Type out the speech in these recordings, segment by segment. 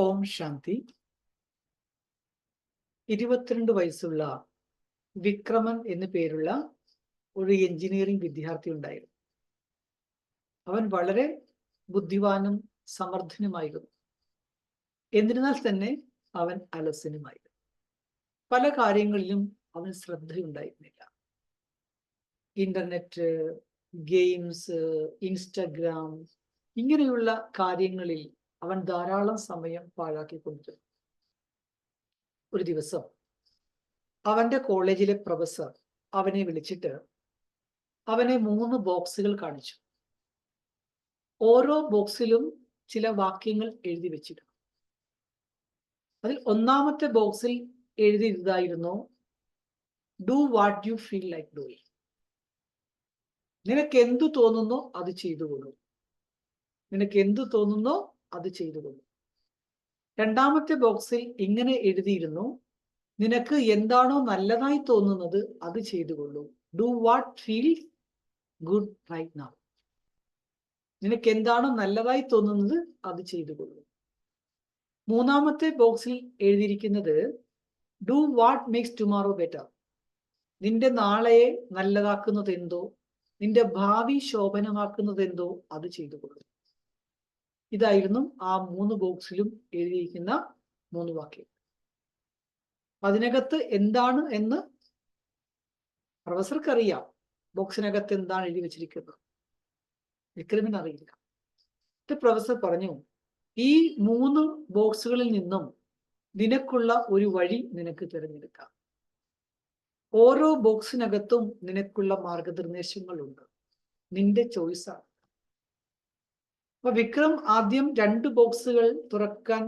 ഓം ശാന്തി. ഇരുപത്തിരണ്ട് വയസ്സുള്ള വിക്രമൻ എന്നു പേരുള്ള ഒരു എഞ്ചിനീയറിംഗ് വിദ്യാർത്ഥി ഉണ്ടായിരുന്നു. അവൻ വളരെ ബുദ്ധിവാനും സമർത്ഥനുമായിരുന്നു. എന്നിരുന്നാൽ തന്നെ അവൻ അലസനുമായിരുന്നു. പല കാര്യങ്ങളിലും അവൻ ശ്രദ്ധയുണ്ടായിരുന്നില്ല. ഇന്റർനെറ്റ് ഗെയിംസ് ഇൻസ്റ്റഗ്രാം ഇങ്ങനെയുള്ള കാര്യങ്ങളിൽ അവൻ ധാരാളം സമയം പാഴാക്കി പാഴാക്കിക്കൊണ്ടിരുന്നു ഒരു ദിവസം അവന്റെ കോളേജിലെ പ്രൊഫസർ അവനെ വിളിച്ചിട്ട് അവനെ മൂന്ന് ബോക്സുകൾ കാണിച്ചു. ഓരോ ബോക്സിലും ചില വാക്യങ്ങൾ എഴുതി വെച്ചിരുന്നു അതിൽ ഒന്നാമത്തെ ബോക്സിൽ എഴുതിയതായിരുന്നു do what you feel like Dewey നിനക്ക് എന്തു തോന്നുന്നോ അത് ചെയ്തു കൊള്ളൂ നിനക്ക് എന്തു തോന്നുന്നോ അത് ചെയ്തുകൊള്ളൂ രണ്ടാമത്തെ ബോക്സിൽ ഇങ്ങനെ എഴുതിയിരുന്നു നിനക്ക് എന്താണോ നല്ലതായി തോന്നുന്നത് അത് ചെയ്തുകൊള്ളൂ do what feel good right now. നിനക്ക് എന്താണോ നല്ലതായി തോന്നുന്നത് അത് ചെയ്തുകൊള്ളൂ മൂന്നാമത്തെ ബോക്സിൽ എഴുതിയിരിക്കുന്നത് do what makes tomorrow better. നിന്റെ നാളെയെ നല്ലതാക്കുന്നത് എന്തോ നിന്റെ ഭാവി ശോഭനമാക്കുന്നത് എന്തോ അത് ചെയ്തുകൊള്ളൂ ഇതായിരുന്നു ആ മൂന്ന് ബോക്സിലും എഴുതിയിരിക്കുന്ന മൂന്ന് വാക്യം. അതിനകത്ത് എന്താണ് എന്ന് പ്രൊഫസർക്ക് അറിയാം ബോക്സിനകത്ത് എന്താണ് എഴുതി വെച്ചിരിക്കുന്നത്? വിക്രമിന് അറിയില്ല. ഇത് പ്രൊഫസർ പറഞ്ഞു ഈ മൂന്ന് ബോക്സുകളിൽ നിന്നും നിനക്കുള്ള ഒരു വഴി നിനക്ക് തിരഞ്ഞെടുക്കാം. ഓരോ ബോക്സിനകത്തും നിനക്കുള്ള മാർഗനിർദ്ദേശങ്ങളുണ്ട്. നിന്റെ ചോയ്സാണ് അപ്പൊ വിക്രം ആദ്യം രണ്ട് ബോക്സുകൾ തുറക്കാൻ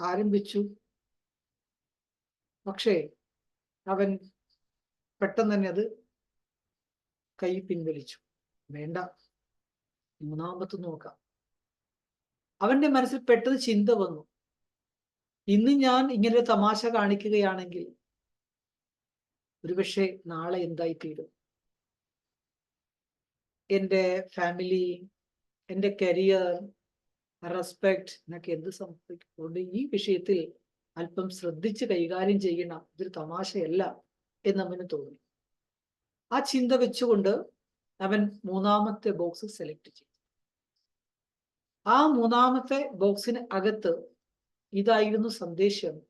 ആരംഭിച്ചു. പക്ഷേ അവൻ പെട്ടെന്ന് തന്നെ അത് കൈ പിൻവലിച്ചു. വേണ്ട. മൂന്നാമത്ത് നോക്കാം. അവന്റെ മനസ്സിൽ പെട്ടെന്ന് ചിന്ത വന്നു. ഇന്ന് ഞാൻ ഇങ്ങനെ തമാശ കാണിക്കുകയാണെങ്കിൽ ഒരുപക്ഷെ നാളെ എന്തായിത്തീരും? എന്റെ ഫാമിലി എന്റെ കരിയർ റെസ്പെക്ട് എന്നൊക്കെ എന്ത് സംഭവിക്കും അതുകൊണ്ട് ഈ വിഷയത്തിൽ അല്പം ശ്രദ്ധിച്ച് കൈകാര്യം ചെയ്യണം. ഇതൊരു തമാശയല്ല എന്ന് അവന് തോന്നി. ആ ചിന്ത വെച്ചുകൊണ്ട് അവൻ മൂന്നാമത്തെ ബോക്സ് സെലക്ട് ചെയ്തു. ആ മൂന്നാമത്തെ ബോക്സിന് അകത്ത് ഇതായിരുന്നു സന്ദേശം.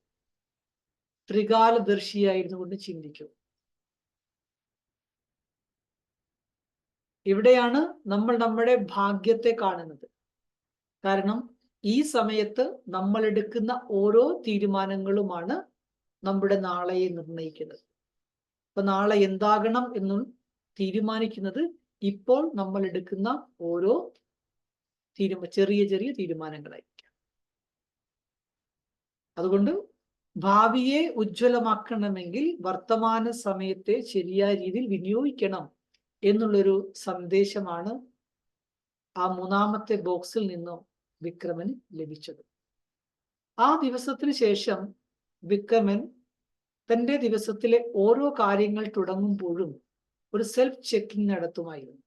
ത്രികാലദർശിയായിരുന്നു കൊണ്ട് ചിന്തിക്കൂ. ഇവിടെയാണ് നമ്മൾ നമ്മുടെ ഭാഗ്യത്തെ കാണുന്നത്. കാരണം ഈ സമയത്ത് നമ്മൾ എടുക്കുന്ന ഓരോ തീരുമാനങ്ങളുമാണ് നമ്മുടെ നാളെയെ നിർണയിക്കുന്നത്. അപ്പൊ നാളെ എന്താകണം എന്നും തീരുമാനിക്കുന്നത് ഇപ്പോൾ നമ്മൾ എടുക്കുന്ന ഓരോ തീരുമാ ചെറിയ ചെറിയ തീരുമാനങ്ങളായിരിക്കാം. അതുകൊണ്ട് ഭാവിയെ ഉജ്ജ്വലമാക്കണമെങ്കിൽ വർത്തമാന സമയത്തെ ശരിയായ രീതിയിൽ വിനിയോഗിക്കണം. എന്നുള്ളൊരു സന്ദേശമാണ് ആ മൂന്നാമത്തെ ബോക്സിൽ നിന്നും വിക്രമന് ലഭിച്ചത്. ആ ദിവസത്തിന് ശേഷം വിക്രമൻ തന്റെ ദിവസത്തിലെ ഓരോ കാര്യങ്ങൾ തുടങ്ങുമ്പോഴും ഒരു സെൽഫ് ചെക്കിംഗ് നടത്തുമായിരുന്നു.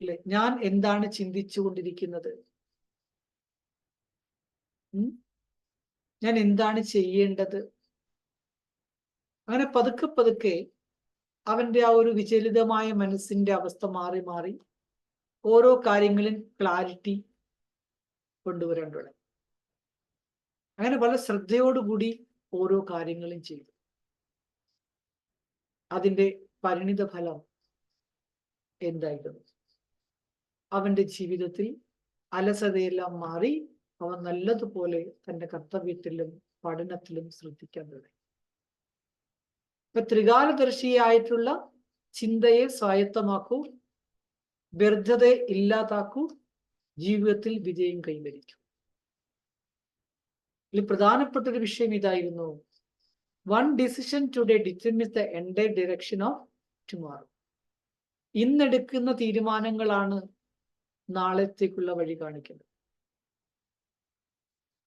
അല്ലെ? ഞാൻ എന്താണ് ചിന്തിച്ചു കൊണ്ടിരിക്കുന്നത് ഞാൻ എന്താണ് ചെയ്യേണ്ടത്? അങ്ങനെ പതുക്കെ പതുക്കെ അവന്റെ ആ ഒരു വിചലിതമായ മനസ്സിന്റെ അവസ്ഥ മാറി മാറി ഓരോ കാര്യങ്ങളിൽ ക്ലാരിറ്റി കൊണ്ടുവരാൻ തുടങ്ങി അങ്ങനെ വളരെ ശ്രദ്ധയോടുകൂടി ഓരോ കാര്യങ്ങളും ചെയ്തു. അതിന്റെ പരിണിത ഫലം എന്തായിരുന്നു? അവന്റെ ജീവിതത്തിൽ അലസതയെല്ലാം മാറി അവൻ നല്ലതുപോലെ തന്റെ കർത്തവ്യത്തിലും പഠനത്തിലും ശ്രദ്ധിക്കാൻ തുടങ്ങി. ഇപ്പൊ ത്രികാലദർശിയായിട്ടുള്ള ചിന്തയെ സ്വായത്തമാക്കൂ വ്യർത്ഥതയെ ഇല്ലാതാക്കൂ ജീവിതത്തിൽ വിജയം കൈവരിക്കൂ. ഇതിൽ പ്രധാനപ്പെട്ട ഒരു വിഷയം ഇതായിരുന്നു. One decision today determines the എന്റെ ഡയറക്ഷൻ ഓഫ് ടുമോറോ ഇന്നെടുക്കുന്ന തീരുമാനങ്ങളാണ് നാളത്തേക്കുള്ള വഴി കാണിക്കുന്നത്.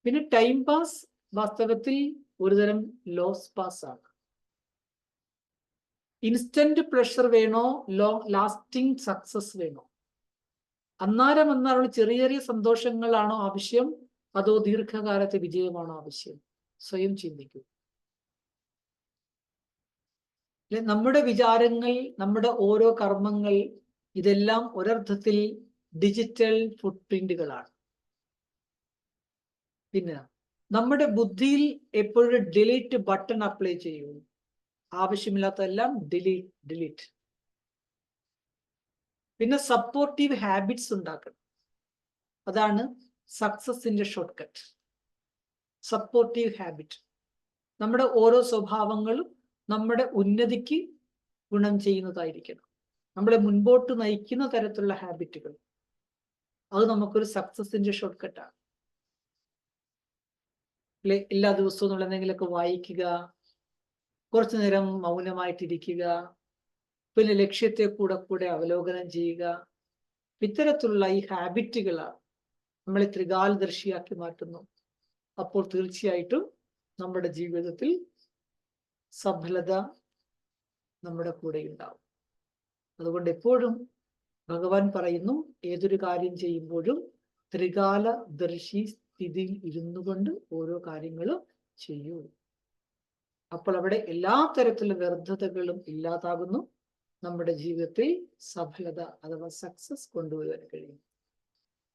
പിന്നെ ടൈം പാസ് വാസ്തവത്തിൽ ഒരുതരം ലോസ് പാസ് ആണ്. ഇൻസ്റ്റന്റ് പ്രഷർ വേണോ? ലോങ് ലാസ്റ്റിംഗ് സക്സസ് വേണോ? അന്നാരം അന്നാരം ചെറിയ ചെറിയ സന്തോഷങ്ങളാണോ ആവശ്യം? അതോ ദീർഘകാലത്തെ വിജയമാണോ ആവശ്യം? സ്വയം ചിന്തിക്കൂ. നമ്മുടെ വിചാരങ്ങൾ നമ്മുടെ ഓരോ കർമ്മങ്ങൾ ഇതെല്ലാം ഒരർത്ഥത്തിൽ ഡിജിറ്റൽ ഫുട് പ്രിന്റുകളാണ് പിന്നെ നമ്മുടെ ബുദ്ധിയിൽ എപ്പോഴും ഡിലീറ്റ് ബട്ടൺ അപ്ലൈ ചെയ്യൂ. ആവശ്യമില്ലാത്തതെല്ലാം ഡിലീറ്റ് ഡിലീറ്റ് പിന്നെ സപ്പോർട്ടീവ് ഹാബിറ്റ്സ് ഉണ്ടാക്കണം. അതാണ് സക്സസിന്റെ ഷോർട്ട് കട്ട് സപ്പോർട്ടീവ് ഹാബിറ്റ് നമ്മുടെ ഓരോ സ്വഭാവങ്ങളും നമ്മുടെ ഉന്നതിക്ക് ഗുണം ചെയ്യുന്നതായിരിക്കണം. നമ്മളെ മുൻപോട്ട് നയിക്കുന്ന തരത്തിലുള്ള ഹാബിറ്റുകൾ അത് നമുക്കൊരു സക്സസിന്റെ ഷോർട്ട് കട്ടാണ് എല്ലാ ദിവസവും നമ്മൾ എന്തെങ്കിലുമൊക്കെ വായിക്കുക കുറച്ചു നേരം മൗനമായിട്ടിരിക്കുക. പിന്നെ ലക്ഷ്യത്തെ കൂടെ കൂടെ അവലോകനം ചെയ്യുക. ഇത്തരത്തിലുള്ള ഈ ഹാബിറ്റുകളാണ് നമ്മളെ ത്രികാലദർശിയാക്കി മാറ്റുന്നു. അപ്പോൾ തീർച്ചയായിട്ടും നമ്മുടെ ജീവിതത്തിൽ സഫലത നമ്മുടെ കൂടെ ഉണ്ടാവും. അതുകൊണ്ട് എപ്പോഴും ഭഗവാൻ പറയുന്നു ഏതൊരു കാര്യം ചെയ്യുമ്പോഴും ത്രികാലദർശി സ്ഥിതിയിൽ ഇരുന്നു കൊണ്ട് ഓരോ കാര്യങ്ങളും ചെയ്യൂ. അപ്പോൾ അവിടെ എല്ലാ തരത്തിലുള്ള വ്യർത്ഥതകളും ഇല്ലാതാകുന്നു. നമ്മുടെ ജീവിതത്തിൽ സഫലത അഥവാ സക്സസ് കൊണ്ടുവരാൻ കഴിയും.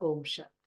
ഓം ശാന്തി.